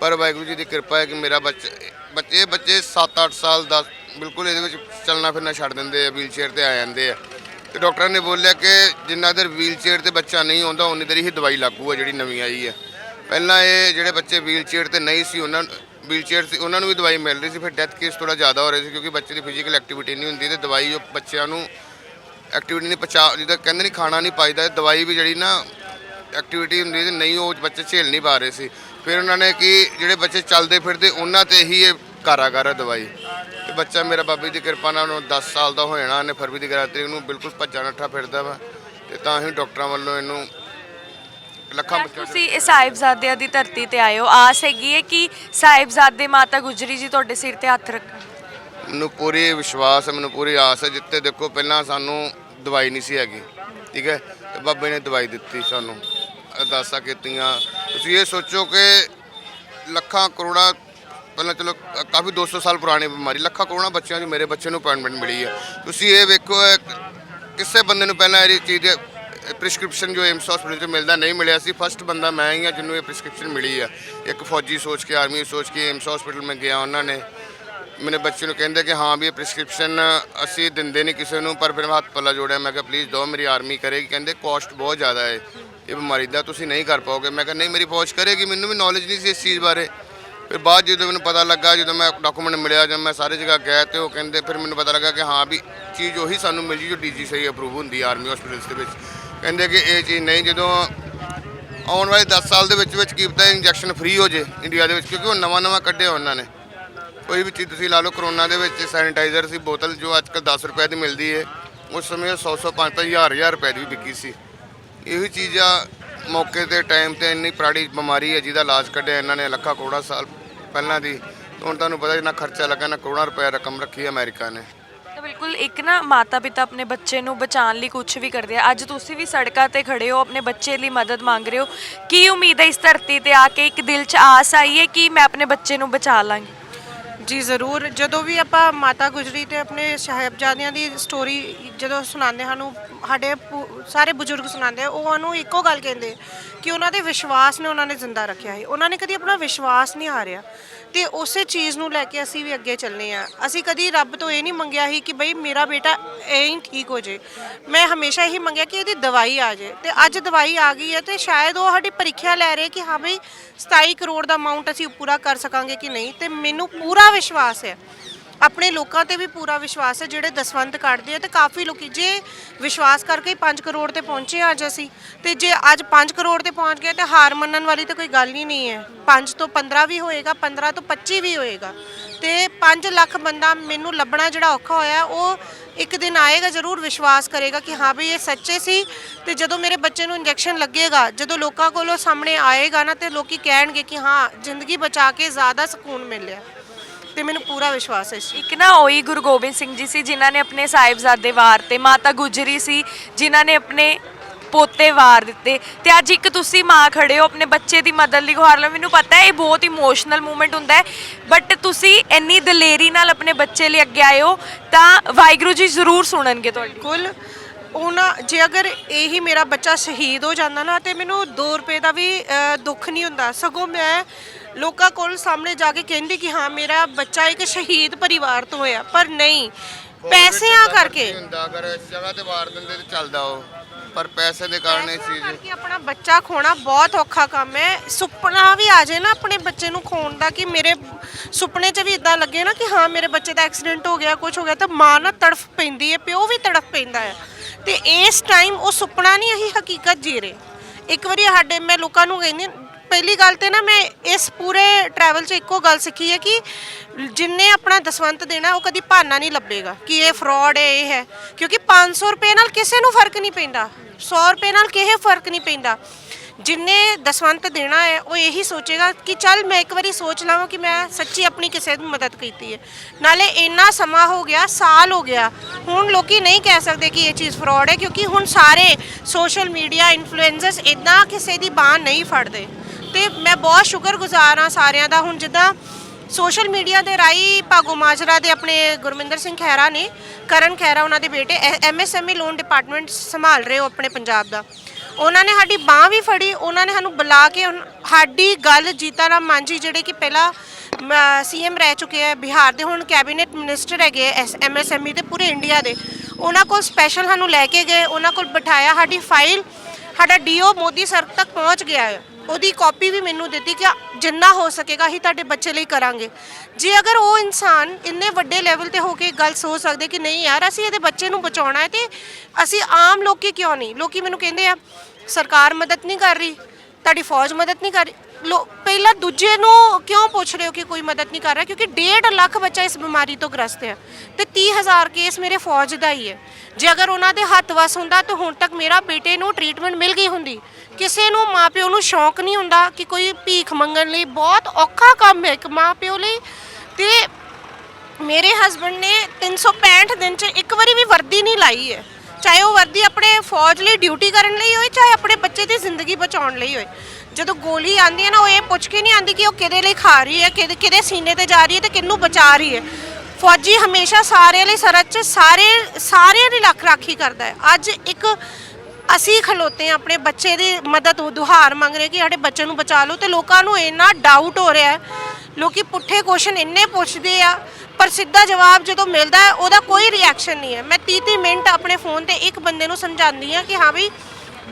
ਪਰ ਵਾਹਿਗੁਰੂ ਜੀ ਦੀ ਕਿਰਪਾ ਹੈ ਕਿ ਮੇਰਾ ਬੱਚਾ, ਬੱਚੇ ਬੱਚੇ 7-8 ਸਾਲ ਦਾ, ਬਿਲਕੁਲ ਇਹਦੇ ਵਿੱਚ ਚੱਲਣਾ ਫਿਰਨਾ ਛੱਡ ਦਿੰਦੇ ਆ ਵੀਲ ਚੇਅਰ ਤੇ ਆ ਜਾਂਦੇ ਆ। ਤੇ ਡਾਕਟਰਾਂ ਨੇ ਬੋਲਿਆ ਕਿ ਜਿੰਨਾ ਦੇਰ ਵੀਲ ਚੇਅਰ ਤੇ ਬੱਚਾ ਨਹੀਂ ਆਉਂਦਾ ਉਨੀ ਦੇਰ ਹੀ ਦਵਾਈ ਲਾਗੂ ਹੈ ਜਿਹੜੀ ਨਵੀਂ ਆਈ ਹੈ ਪਹਿਲਾਂ ਇਹ ਜਿਹੜੇ ਬੱਚੇ ਵੀਲ ਚੇਅਰ ਤੇ ਨਹੀਂ ਸੀ, ਉਹਨਾਂ ਵੀਲ ਚੇਅਰ ਸੀ ਉਹਨਾਂ ਨੂੰ ਵੀ ਦਵਾਈ ਮਿਲ ਰਹੀ ਸੀ, ਫਿਰ ਡੈਥ ਕੇਸ ਥੋੜਾ ਜ਼ਿਆਦਾ ਹੋ ਰਹੇ ਸੀ, ਕਿਉਂਕਿ ਬੱਚੇ ਦੀ ਫਿਜ਼ੀਕਲ ਐਕਟੀਵਿਟੀ ਨਹੀਂ ਹੁੰਦੀ ਤੇ ਦਵਾਈ ਉਹ ਬੱਚਿਆਂ ਨੂੰ ਐਕਟੀਵਿਟੀ ਨਹੀਂ ਪਚਾ ਜਿੱਦਾਂ ਕਹਿੰਦੇ ਨਹੀਂ ਖਾਣਾ ਨਹੀਂ ਪਾਈਦਾ, ਦਵਾਈ ਵੀ ਜਿਹੜੀ ਨਾ ਐਕਟੀਵਿਟੀ ਹੁੰਦੀ ਤੇ ਨਹੀਂ ਉਹ ਬੱਚੇ ਝੇਲ ਨਹੀਂ ਪਾ ਰਹੇ ਸੀ। ਫਿਰ ਉਹਨਾਂ ਨੇ ਕਿ ਜਿਹੜੇ ਬੱਚੇ ਚੱਲਦੇ ਫਿਰਦੇ ਉਹਨਾਂ ਤੇ ਹੀ ਇਹ ਕਾਰਾਗਰ ਦਵਾਈ। ਤੇ ਬੱਚਾ ਮੇਰਾ ਬਾਬੇ ਦੀ ਕਿਰਪਾ ਨਾਲ ਉਹਨੂੰ 10 ਸਾਲ ਦਾ ਹੋ ਜਾਣਾ ਉਹਨੇ ਫਰਵਰੀ ਦੀ ਗਰਾਤਰੀ ਉਹਨੂੰ ਬਿਲਕੁਲ ਭੱਜਾ ਨੱਠਾ ਫਿਰਦਾ ਵਾ। ਤੇ ਤਾਂ ਹੀ ਡਾਕਟਰਾਂ ਵੱਲੋਂ ਇਹਨੂੰ ਲੱਖਾਂ ਬੱਚਾ ਤੁਸੀਂ ਇਹ ਸਾਹਿਬਜ਼ਾਦਿਆਂ ਦੀ ਧਰਤੀ ਤੇ ਆਏ ਹੋ। ਆਸ ਹੈਗੀ ਹੈ ਕਿ ਸਾਹਿਬਜ਼ਾਦੇ ਮਾਤਾ ਗੁਜਰੀ ਜੀ ਤੁਹਾਡੇ ਸਿਰ ਤੇ ਹੱਥ ਰੱਖਣ ਮੈਨੂੰ ਪੂਰੀ ਵਿਸ਼ਵਾਸ ਹੈ ਮੈਨੂੰ ਪੂਰੀ ਆਸ ਹੈ ਜਿੱਤੇ ਦੇਖੋ ਪਹਿਲਾਂ ਸਾਨੂੰ ਦਵਾਈ ਨਹੀਂ ਸੀ ਹੈਗੀ ਠੀਕ ਹੈ? ਤੇ ਬਾਬੇ ਨੇ ਦਵਾਈ ਦਿੱਤੀ ਸਾਨੂੰ। ਅਰਦਾਸਾਂ ਕੀਤੀਆਂ। ਤੁਸੀਂ ਇਹ ਸੋਚੋ ਕਿ ਲੱਖਾਂ ਕਰੋੜਾਂ ਪਹਿਲਾਂ ਚਲੋ ਅ, ਕਾਫੀ 200 ਸਾਲ ਪੁਰਾਣੀ ਬਿਮਾਰੀ ਲੱਖਾਂ ਕਰੋੜਾਂ ਬੱਚਿਆਂ ਨੂੰ ਮੇਰੇ ਬੱਚੇ ਨੂੰ ਅਪਾਇੰਟਮੈਂਟ ਮਿਲੀ ਹੈ। ਤੁਸੀਂ ਇਹ ਵੇਖੋ ਕਿਸੇ ਬੰਦੇ ਨੂੰ ਪਹਿਲਾਂ ਇਹ ਚੀਜ਼ ਪ੍ਰਿਸਕ੍ਰਿਪਸ਼ਨ ਜੋ ਏਮਸ ਹਸਪੀਟਲ 'ਚ ਮਿਲਦਾ ਨਹੀਂ ਮਿਲਿਆ ਸੀ। ਫਸਟ ਬੰਦਾ ਮੈਂ ਹੀ ਹਾਂ ਜਿਹਨੂੰ ਇਹ ਪ੍ਰਿਸਕ੍ਰਿਪਸ਼ਨ ਮਿਲੀ ਆ। ਇੱਕ ਫੌਜੀ ਸੋਚ ਕੇ ਆਰਮੀ ਸੋਚ ਕੇ ਏਮਸ ਹਸਪੀਟਲ ਮੈਂ ਗਿਆ ਉਹਨਾਂ ਨੇ। ਮੇਰੇ ਬੱਚੇ ਨੂੰ ਕਹਿੰਦੇ ਕਿ ਹਾਂ ਵੀ ਇਹ ਪ੍ਰਿਸਕ੍ਰਿਪਸ਼ਨ ਅਸੀਂ ਦਿੰਦੇ ਨਹੀਂ ਕਿਸੇ ਨੂੰ ਪਰ ਫਿਰ ਮੈਂ ਹੱਥ ਪੱਲਾ ਜੋੜਿਆ ਮੈਂ ਕਿਹਾ ਪਲੀਜ਼ ਦਿਓ ਮੇਰੀ ਆਰਮੀ ਕਰੇਗੀ। ਕਹਿੰਦੇ ਕੋਸਟ ਬਹੁਤ ਜ਼ਿਆਦਾ ਹੈ। ਇਹ ਬਿਮਾਰੀ ਦਾ ਤੁਸੀਂ ਨਹੀਂ ਕਰ ਪਾਓਗੇ। ਮੈਂ ਕਿਹਾ, ਨਹੀਂ, ਮੇਰੀ ਫੌਜ ਕਰੇਗੀ, ਮੈਨੂੰ ਵੀ ਨੌਲੇਜ ਨਹੀਂ ਸੀ ਇਸ ਚੀਜ਼ ਬਾਰੇ। ਫਿਰ ਬਾਅਦ ਜਦੋਂ ਮੈਨੂੰ ਪਤਾ ਲੱਗਾ, ਜਦੋਂ ਮੈਂ ਡਾਕੂਮੈਂਟ ਮਿਲਿਆ, ਜਦ ਮੈਂ ਸਾਰੇ ਜਗ੍ਹਾ ਗਿਆ ਤੇ ਉਹ ਕਹਿੰਦੇ, ਫਿਰ ਮੈਨੂੰ ਪਤਾ ਲੱਗਾ ਕਿ ਹਾਂ ਵੀ ਚੀਜ਼ ਉਹੀ ਸਾਨੂੰ ਮਿਲ ਜੀ ਜੋ ਡੀਜੀ ਸਹੀ ਅਪਰੂਵ ਹੁੰਦੀ ਆਰਮੀ ਹਸਪੀਟਲਸ ਦੇ ਵਿੱਚ। ਕਹਿੰਦੇ ਕਿ ਇਹ ਚੀਜ਼ ਨਹੀਂ, ਜਦੋਂ ਆਉਣ ਵਾਲੇ 10 ਸਾਲ ਦੇ ਵਿੱਚ ਵਿੱਚ ਕੀ ਪਤਾ ਇੰਜੈਕਸ਼ਨ ਫ੍ਰੀ ਹੋ ਜੇ ਇੰਡੀਆ ਦੇ ਵਿੱਚ, ਕਿਉਂਕਿ ਉਹ ਨਵਾਂ ਨਵਾਂ ਕੱਢਿਆ ਉਹਨਾਂ ਨੇ। ਕੋਈ ਵੀ ਚੀਜ਼ ਤੁਸੀਂ ਲਾ ਲਓ, ਕਰੋਨਾ ਦੇ ਵਿੱਚ ਸੈਨੀਟਾਈਜ਼ਰ ਸੀ ਬੋਤਲ ਜੋ ਅੱਜ ਕੱਲ੍ਹ 10 ਰੁਪਏ ਦੀ ਮਿਲਦੀ ਹੈ ਉਸ ਸਮੇਂ 100 100 5 ਹਜ਼ਾਰ ਹਜ਼ਾਰ ਰੁਪਏ ਦੀ ਵੀ ਵਿਕੀ ਸੀ। ਇਹੀ ਚੀਜ਼ਾਂ ਮੌਕੇ ਤੇ ਟਾਈਮ ਤੇ ਇੰਨੀ ਪੁਰਾਣੀ ਬਿਮਾਰੀ ਹੈ ਜਿਹਦਾ ਇਲਾਜ ਕੱਢਿਆ ਇਹਨਾਂ ਨੇ ਲੱਖਾਂ ਕਰੋੜਾਂ ਸਾਲ ਪਹਿਲਾਂ ਦੀ। ਹੁਣ ਤੁਹਾਨੂੰ ਪਤਾ ਜਿੰਨਾ ਖਰਚਾ ਲੱਗਾ ਨਾ ਕਰੋੜਾਂ ਰੁਪਏ ਰਕਮ ਰੱਖੀ ਹੈ ਅਮਰੀਕਾ ਨੇ। ਤਾਂ ਬਿਲਕੁਲ ਇੱਕ ਨਾ ਮਾਤਾ ਪਿਤਾ ਆਪਣੇ ਬੱਚੇ ਨੂੰ ਬਚਾਉਣ ਲਈ ਕੁਝ ਵੀ ਕਰਦੇ ਆ। ਅੱਜ ਤੁਸੀਂ ਵੀ ਸੜਕਾਂ ਤੇ ਖੜੇ ਹੋ, ਆਪਣੇ ਬੱਚੇ ਲਈ ਮਦਦ ਮੰਗ ਰਹੇ ਹੋ। ਕੀ ਉਮੀਦ ਹੈ ਇਸ ਧਰਤੀ ਤੇ ਆ ਕੇ ਇੱਕ ਦਿਲ 'ਚ ਆਸ ਆਈ ਹੈ ਕਿ ਮੈਂ ਆਪਣੇ ਬੱਚੇ ਨੂੰ ਬਚਾ ਲਾਂਗੀ? ਜੀ ਜ਼ਰੂਰ। ਜਦੋਂ ਵੀ ਆਪਾਂ ਮਾਤਾ ਗੁਜਰੀ ਤੇ ਆਪਣੇ ਸਾਹਿਬਜ਼ਾਦਿਆਂ ਦੀ ਸਟੋਰੀ ਜਦੋਂ ਸੁਣਾਉਂਦੇ ਸਾਨੂੰ ਸਾਡੇ ਪੁ ਸਾਰੇ ਬਜ਼ੁਰਗ ਸੁਣਾਉਂਦੇ ਆ, ਉਹ ਉਹਨੂੰ ਇੱਕੋ ਗੱਲ ਕਹਿੰਦੇ ਕਿ ਉਹਨਾਂ ਦੇ ਵਿਸ਼ਵਾਸ ਨੇ ਉਹਨਾਂ ਨੇ ਜ਼ਿੰਦਾ ਰੱਖਿਆ ਹੈ ਉਹਨਾਂ ਨੇ ਕਦੀ ਆਪਣਾ ਵਿਸ਼ਵਾਸ ਨਹੀਂ ਹਾਰਿਆ। ਤੇ ਉਸੇ ਚੀਜ਼ ਨੂੰ ਲੈ ਕੇ ਅਸੀਂ ਵੀ ਅੱਗੇ ਚੱਲਨੇ ਆ। ਅਸੀਂ ਕਦੀ ਰੱਬ ਤੋਂ ਇਹ ਨਹੀਂ ਮੰਗਿਆ ਸੀ ਕਿ ਬਈ ਮੇਰਾ ਬੇਟਾ ਐਂ ਹੀ ਠੀਕ ਹੋ ਜੇ। ਮੈਂ ਹਮੇਸ਼ਾ ਇਹੀ ਮੰਗਿਆ ਕਿ ਇਹਦੀ ਦਵਾਈ ਆ ਜੇ। ਤੇ ਅੱਜ ਦਵਾਈ ਆ ਗਈ ਹੈ ਤੇ ਸ਼ਾਇਦ ਉਹ ਸਾਡੀ ਪ੍ਰੀਖਿਆ ਲੈ ਰਹੇ ਕਿ ਹਾਂ ਬਈ 27 ਕਰੋੜ ਦਾ ਅਮਾਉਂਟ ਅਸੀਂ ਪੂਰਾ ਕਰ ਸਕਾਂਗੇ ਕਿ ਨਹੀਂ। ਤੇ ਮੈਨੂੰ ਪੂਰਾ ਵਿਸ਼ਵਾਸ ਹੈ ਆਪਣੇ ਲੋਕਾਂ ਤੇ ਵੀ ਪੂਰਾ ਵਿਸ਼ਵਾਸ ਹੈ, ਜਿਹੜੇ ਦਸਵੰਤ ਕੱਢਦੇ ਆ ਤੇ ਕਾਫੀ ਲੋਕੀ ਜੇ ਵਿਸ਼ਵਾਸ ਕਰਕੇ ਹੀ 5 ਕਰੋੜ ਤੇ ਪਹੁੰਚੇ ਹਾਂ ਅੱਜ ਅਸੀਂ, ਤੇ ਜੇ ਅੱਜ 5 ਕਰੋੜ ਤੇ ਪਹੁੰਚ ਗਏ ਤੇ ਹਾਰ ਮੰਨਣ ਵਾਲੀ ਤਾਂ ਕੋਈ ਗੱਲ ਹੀ ਨਹੀਂ ਹੈ। 5 ਤੋਂ 15 ਵੀ ਹੋਏਗਾ 15 ਤੋਂ 25 ਵੀ ਹੋਏਗਾ। ਤੇ 5 ਲੱਖ ਬੰਦਾ ਮੈਨੂੰ ਲੱਭਣਾ ਜਿਹੜਾ ਔਖਾ ਹੋਇਆ, ਉਹ ਇੱਕ ਦਿਨ ਆਏਗਾ, ਜ਼ਰੂਰ ਵਿਸ਼ਵਾਸ ਕਰੇਗਾ ਕਿ ਹਾਂ ਵੀ ਇਹ ਸੱਚੇ ਸੀ ਤੇ ਜਦੋਂ ਮੇਰੇ ਬੱਚੇ ਨੂੰ ਇੰਜੈਕਸ਼ਨ ਲੱਗੇਗਾ, ਜਦੋਂ ਲੋਕਾਂ ਕੋਲੋਂ ਸਾਹਮਣੇ ਆਏਗਾ ਨਾ ਤੇ ਲੋਕੀ ਕਹਿਣਗੇ ਕਿ ਹਾਂ ਜ਼ਿੰਦਗੀ ਬਚਾ ਕੇ ਜ਼ਿਆਦਾ ਸਕੂਨ ਮਿਲਿਆ। ਤੇ ਮੈਨੂੰ ਪੂਰਾ ਵਿਸ਼ਵਾਸ ਹੈ ਇਸ। ਇੱਕ ਨਾ ਉਹੀ ਗੁਰੂ ਗੋਬਿੰਦ ਸਿੰਘ ਜੀ ਸੀ ਜਿਨ੍ਹਾਂ ਨੇ ਆਪਣੇ ਸਾਹਿਬਜ਼ਾਦੇ ਵਾਰ ਤੇ ਮਾਤਾ ਗੁਜਰੀ ਸੀ ਜਿਨ੍ਹਾਂ ਨੇ ਆਪਣੇ ਪੋਤੇ ਵਾਰ ਦਿੱਤੇ। ਤੇ ਅੱਜ ਇੱਕ ਤੁਸੀਂ ਮਾਂ ਖੜੇ ਹੋ ਆਪਣੇ ਬੱਚੇ ਦੀ ਮਦਦ ਲਈ ਗੁਹਾਰ ਲਓ। ਮੈਨੂੰ ਪਤਾ ਹੈ ਇਹ ਬਹੁਤ ਇਮੋਸ਼ਨਲ ਮੂਮੈਂਟ ਹੁੰਦਾ ਹੈ ਬਟ ਤੁਸੀਂ ਇੰਨੀ ਦਲੇਰੀ ਨਾਲ ਆਪਣੇ ਬੱਚੇ ਲਈ ਅੱਗੇ ਆਏ ਹੋ ਤਾਂ ਵਾਹਿਗੁਰੂ ਜੀ ਜ਼ਰੂਰ ਸੁਣਨਗੇ ਤੁਹਾਡੀ। ਬਿਲਕੁਲ। ਉਹਨਾਂ ਜੇ ਅਗਰ ਇਹੀ ਮੇਰਾ ਬੱਚਾ ਸ਼ਹੀਦ ਹੋ ਜਾਂਦਾ ਨਾ ਤੇ ਮੈਨੂੰ 2 ਰੁਪਏ ਦਾ ਵੀ ਦੁੱਖ ਨਹੀਂ ਹੁੰਦਾ। ਸਗੋਂ ਮੈਂ ਲੋਕਾਂ ਕੋਲ ਸਾਹਮਣੇ ਜਾ ਕੇ ਕਹਿੰਦੀ ਕਿ ਹਾਂ ਮੇਰਾ ਬੱਚਾ ਇੱਕ ਸ਼ਹੀਦ ਪਰਿਵਾਰ ਤੋਂ ਹੋਇਆ ਪਰ ਨਹੀਂ। ਪੈਸਿਆਂ ਕਰਕੇ। ਹੁੰਦਾ ਅਗਰ ਇਸ ਜਗ੍ਹਾ ਤੇ ਵਾਰ ਦਿੰਦੇ ਤੇ ਚੱਲਦਾ ਉਹ ਪਰ ਪੈਸੇ ਦੇ ਕਾਰਨ ਇਹ ਚੀਜ਼ ਕਰਕੇ ਆਪਣਾ ਬੱਚਾ ਖੋਣਾ ਬਹੁਤ ਔਖਾ ਕੰਮ ਹੈ। ਸੁਪਨਾ ਵੀ ਆ ਜਾਏ ਨਾ ਆਪਣੇ ਬੱਚੇ ਨੂੰ ਖੋਣ ਦਾ ਕਿ ਮੇਰੇ ਸੁਪਨੇ 'ਚ ਵੀ ਇਦਾਂ ਲੱਗੇ ਨਾ ਕਿ ਹਾਂ ਮੇਰੇ ਬੱਚੇ ਦਾ ਐਕਸੀਡੈਂਟ ਹੋ ਗਿਆ ਕੁਝ ਹੋ ਗਿਆ ਤਾਂ ਮਾਂ ਨਾ ਤੜਫ ਪੈਂਦੀ ਹੈ ਪਿਓ ਵੀ ਤੜਫ ਪੈਂਦਾ ਹੈ। ਤੇ ਇਸ ਟਾਈਮ ਉਹ ਸੁਪਨਾ ਨਹੀਂ, ਅਸੀਂ ਹਕੀਕਤ ਜੀ ਰਹੇ। ਇੱਕ ਵਾਰੀ ਸਾਡੇ, ਮੈਂ ਲੋਕਾਂ ਨੂੰ ਕਹਿੰਦੀ ਪਹਿਲੀ ਗੱਲ ਤੇ ਨਾ ਮੈਂ ਇਸ ਪੂਰੇ ਟਰੈਵਲ 'ਚ ਇੱਕੋ ਗੱਲ ਸਿੱਖੀ ਹੈ ਕਿ ਜਿੰਨੇ ਆਪਣਾ ਦਸਵੰਤ ਦੇਣਾ, ਉਹ ਕਦੀ ਬਹਾਨਾ ਨਹੀਂ ਲੱਭੇਗਾ ਕਿ ਇਹ ਫਰਾਡ ਹੈ, ਇਹ ਹੈ। ਕਿਉਂਕਿ 500 ਰੁਪਏ ਨਾਲ ਕਿਸੇ ਨੂੰ ਫ਼ਰਕ ਨਹੀਂ ਪੈਂਦਾ। 100 ਰੁਪਏ ਨਾਲ ਕਿਸੇ ਫ਼ਰਕ ਨਹੀਂ ਪੈਂਦਾ। ਜਿੰਨੇ ਦਸਵੰਤ ਦੇਣਾ ਹੈ ਉਹ ਇਹੀ ਸੋਚੇਗਾ ਕਿ ਚੱਲ ਮੈਂ ਇੱਕ ਵਾਰੀ ਸੋਚ ਲਵਾਂ ਕਿ ਮੈਂ ਸੱਚੀ ਆਪਣੀ ਕਿਸੇ ਦੀ ਮਦਦ ਕੀਤੀ ਹੈ ਨਾਲੇ ਇੰਨਾ ਸਮਾਂ ਹੋ ਗਿਆ ਸਾਲ ਹੋ ਗਿਆ ਹੁਣ ਲੋਕੀ ਨਹੀਂ ਕਹਿ ਸਕਦੇ ਕਿ ਇਹ ਚੀਜ਼ ਫਰਾਡ ਹੈ ਕਿਉਂਕਿ ਹੁਣ ਸਾਰੇ ਸੋਸ਼ਲ ਮੀਡੀਆ ਇਨਫਲੂਐਂਸਰਸ ਇਦਾਂ ਕਿਸੇ ਦੀ ਬਾਹ ਨਹੀਂ ਫੜਦੇ ਤੇ ਮੈਂ ਬਹੁਤ ਸ਼ੁਕਰਗੁਜ਼ਾਰ ਹਾਂ ਸਾਰਿਆਂ ਦਾ ਹੁਣ ਜਿੱਦਾਂ ਸੋਸ਼ਲ ਮੀਡੀਆ ਦੇ ਰਾਈ ਭਾਗੋ ਮਾਜਰਾ ਦੇ ਆਪਣੇ ਗੁਰਮਿੰਦਰ ਸਿੰਘ ਖਹਿਰਾ ਨੇ ਕਰਨ ਖਹਿਰਾ ਉਹਨਾਂ ਦੇ ਬੇਟੇ ਐਮਐਸਐਮਈ ਲੋਨ ਡਿਪਾਰਟਮੈਂਟ ਸੰਭਾਲ ਰਹੇ ਹੋ ਆਪਣੇ ਪੰਜਾਬ ਦਾ ਉਹਨਾਂ ਨੇ ਸਾਡੀ ਬਾਹ ਵੀ ਫੜੀ, ਉਹਨਾਂ ਨੇ ਸਾਨੂੰ ਬੁਲਾ ਕੇ ਉਨ- ਸਾਡੀ ਗੱਲ ਜੀਤਾਰਾਮ ਮਾਂਝੀ ਜਿਹੜੇ ਕਿ ਪਹਿਲਾਂ ਸੀਐਮ ਰਹਿ ਚੁੱਕੇ ਆ ਬਿਹਾਰ ਦੇ, ਹੁਣ ਕੈਬਨਿਟ ਮਿਨਿਸਟਰ ਹੈਗੇ ਐਮਐਸਐਮਈ ਦੇ ਪੂਰੇ ਇੰਡੀਆ ਦੇ, ਉਹਨਾਂ ਕੋਲ ਸਪੈਸ਼ਲ ਸਾਨੂੰ ਲੈ ਕੇ ਗਏ, ਉਹਨਾਂ ਕੋਲ ਬਿਠਾਇਆ ਸਾਡੀ ਫਾਈਲ ਸਾਡਾ ਡੀਓ ਮੋਦੀ ਸਰ ਤੱਕ ਪਹੁੰਚ ਗਿਆ ਹੈ। ਉਹਦੀ ਕਾਪੀ ਵੀ ਮੈਨੂੰ ਦਿੱਤੀ ਕਿ ਜਿੰਨਾ ਹੋ ਸਕੇਗਾ ਹੀ ਤੁਹਾਡੇ ਬੱਚੇ ਲਈ ਕਰਾਂਗੇ। ਜੇ ਅਗਰ ਉਹ ਇਨਸਾਨ ਇੰਨੇ ਵੱਡੇ ਲੈਵਲ ਤੇ ਹੋ ਕੇ ਗੱਲ ਸੋਚ ਸਕਦੇ ਕਿ ਨਹੀਂ ਯਾਰ, ਅਸੀਂ ਇਹਦੇ ਬੱਚੇ ਨੂੰ ਬਚਾਉਣਾ ਹੈ ਤੇ ਅਸੀਂ ਆਮ ਲੋਕੀ ਕਿਉਂ ਨਹੀਂ? ਲੋਕੀ ਮੈਨੂੰ ਕਹਿੰਦੇ ਆ, ਸਰਕਾਰ ਮਦਦ ਨਹੀਂ ਕਰ ਰਹੀ, ਤੁਹਾਡੀ ਫੌਜ ਮਦਦ ਨਹੀਂ ਕਰ ਰਹੀ। ਲੋ, ਪਹਿਲਾਂ ਦੂਜੇ ਨੂੰ ਕਿਉਂ ਪੁੱਛ ਰਹੇ ਹੋ ਕਿ ਕੋਈ ਮਦਦ ਨਹੀਂ ਕਰ ਰਿਹਾ? ਕਿਉਂਕਿ 1.5 ਲੱਖ ਬੱਚਾ ਇਸ ਬਿਮਾਰੀ ਤੋਂ ਗ੍ਰਸਤ ਹੈ ਤੇ 30000 ਕੇਸ ਮੇਰੇ ਫੌਜ ਦਾ ਹੀ ਹੈ। ਜੇ ਅਗਰ ਉਹਨਾਂ ਦੇ ਹੱਥ ਵਸ ਹੁੰਦਾ ਤਾਂ ਹੁਣ ਤੱਕ ਮੇਰਾ ਬੇਟੇ ਨੂੰ ਟ੍ਰੀਟਮੈਂਟ ਮਿਲ ਗਈ ਹੁੰਦੀ। ਕਿਸੇ ਨੂੰ ਮਾਪਿਓ ਨੂੰ ਸ਼ੌਂਕ ਨਹੀਂ ਹੁੰਦਾ ਕਿ ਕੋਈ ਭੀਖ ਮੰਗਣ ਲਈ। ਬਹੁਤ ਔਖਾ ਕੰਮ ਹੈ ਇੱਕ ਮਾਪਿਓ ਲਈ। ਤੇ ਮੇਰੇ ਹਸਬੰਡ ਨੇ 365 ਦਿਨ ਚ ਇੱਕ ਵਾਰੀ ਵੀ ਵਰਦੀ ਨਹੀਂ ਲਾਈ ਹੈ। ਚਾਹੇ ਉਹ ਵਰਦੀ ਆਪਣੇ ਫੌਜ ਲਈ ਡਿਊਟੀ ਕਰਨ ਲਈ ਹੋਏ, ਚਾਹੇ ਆਪਣੇ ਬੱਚੇ ਦੀ ਜ਼ਿੰਦਗੀ ਬਚਾਉਣ ਲਈ ਹੋਏ। ਜਦੋਂ ਗੋਲੀ ਆਂਦੀ ਹੈ ਨਾ, ਉਹ ਇਹ ਪੁੱਛ ਕੇ ਨਹੀਂ ਆਂਦੀ ਕਿ ਉਹ ਕਿਹਦੇ ਲਈ ਖਾ ਰਹੀ ਹੈ, ਕਿਹਦੇ ਕਿਹਦੇ ਸੀਨੇ ਤੇ ਜਾ ਰਹੀ ਹੈ ਤੇ ਕਿਹਨੂੰ ਬਚਾ ਰਹੀ ਹੈ। ਫੌਜੀ ਹਮੇਸ਼ਾ ਸਾਰਿਆਂ ਲਈ ਸਰਹੱਦ 'ਚ ਸਾਰੇ, ਸਾਰਿਆਂ ਦੀ ਲੱਖ ਰਾਖੀ ਕਰਦਾ ਹੈ। ਅੱਜ ਇੱਕ ਅਸੀਂ ਖਲੋਤੇ ਹਾਂ, ਆਪਣੇ ਬੱਚੇ ਦੀ ਮਦਦ ਦੁਹਾਰ ਮੰਗ ਰਹੇ ਕਿ ਸਾਡੇ ਬੱਚੇ ਨੂੰ ਬਚਾ ਲਓ ਤੇ ਲੋਕਾਂ ਨੂੰ ਇੰਨਾ ਡਾਊਟ ਹੋ ਰਿਹਾ ਹੈ। ਲੋਕੀ ਪੁੱਠੇ ਕੁਐਸਚਨ ਇੰਨੇ ਪੁੱਛਦੇ ਆ, ਪਰ ਸਿੱਧਾ ਜਵਾਬ ਜਦੋਂ ਮਿਲਦਾ ਹੈ, ਉਹਦਾ ਕੋਈ ਰਿਐਕਸ਼ਨ ਨਹੀਂ ਹੈ। ਮੈਂ 30 30 ਮਿੰਟ ਆਪਣੇ ਫੋਨ ਤੇ ਇੱਕ ਬੰਦੇ ਨੂੰ ਸਮਝਾਉਂਦੀ ਆ ਕਿ ਹਾਂ ਵੀ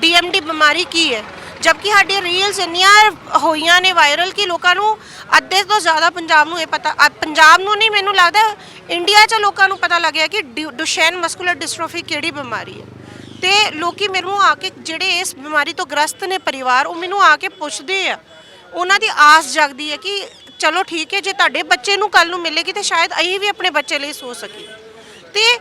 ਡੀਐਮਡੀ ਬਿਮਾਰੀ ਕੀ ਹੈ। ਜਦਕਿ ਸਾਡੀ ਰੀਲਸ ਇੰਨੀਆਂ ਹੋਈਆਂ ਨੇ ਵਾਇਰਲ ਕਿ ਲੋਕਾਂ ਨੂੰ ਅੱਧੇ ਤੋਂ ਜ਼ਿਆਦਾ ਪੰਜਾਬ ਨੂੰ ਇਹ ਪਤਾ, ਅ- ਪੰਜਾਬ ਨੂੰ ਨਹੀਂ, ਮੈਨੂੰ ਲੱਗਦਾ ਇੰਡੀਆ 'ਚ ਲੋਕਾਂ ਨੂੰ ਪਤਾ ਲੱਗਿਆ ਕਿ ਡਿ ਡੁਸ਼ੈਨ ਮਸਕੂਲਰ ਡਿਸਟ੍ਰੋਫੀ ਕਿਹੜੀ ਬਿਮਾਰੀ ਹੈ। ਤੇ ਲੋਕੀ ਮੈਨੂੰ ਆ ਕੇ ਜਿਹੜੇ ਇਸ ਬਿਮਾਰੀ ਤੋਂ ਗ੍ਰਸਤ ਨੇ ਪਰਿਵਾਰ, ਉਹ ਮੈਨੂੰ ਆ ਕੇ ਪੁੱਛਦੇ ਆ। ਉਹਨਾਂ ਦੀ ਆਸ ਜਾਗਦੀ ਹੈ ਕਿ ਚਲੋ ਠੀਕ ਹੈ, ਜੇ ਤੁਹਾਡੇ ਬੱਚੇ ਨੂੰ ਕੱਲ ਨੂੰ ਮਿਲੇਗੀ ਤੇ ਸ਼ਾਇਦ ਅਸੀਂ ਵੀ ਆਪਣੇ ਬੱਚੇ ਲਈ ਸੋਚ ਸਕੀਏ। ਤੇ